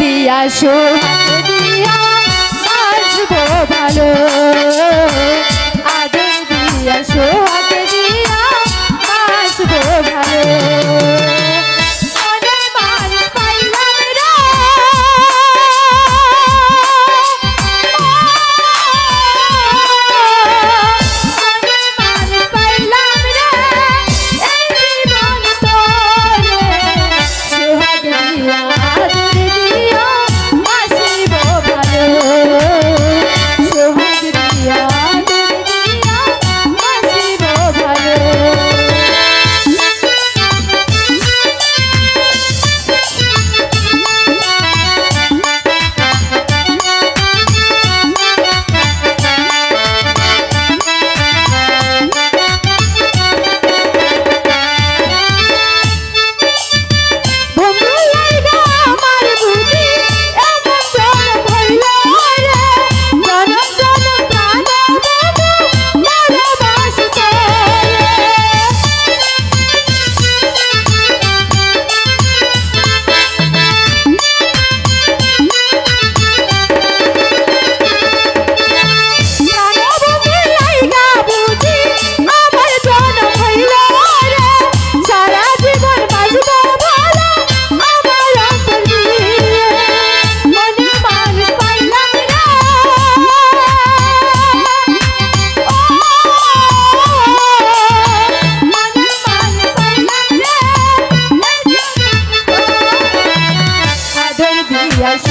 দিয়া সোহাগ দিয়া বাসবো ভালো। gracias.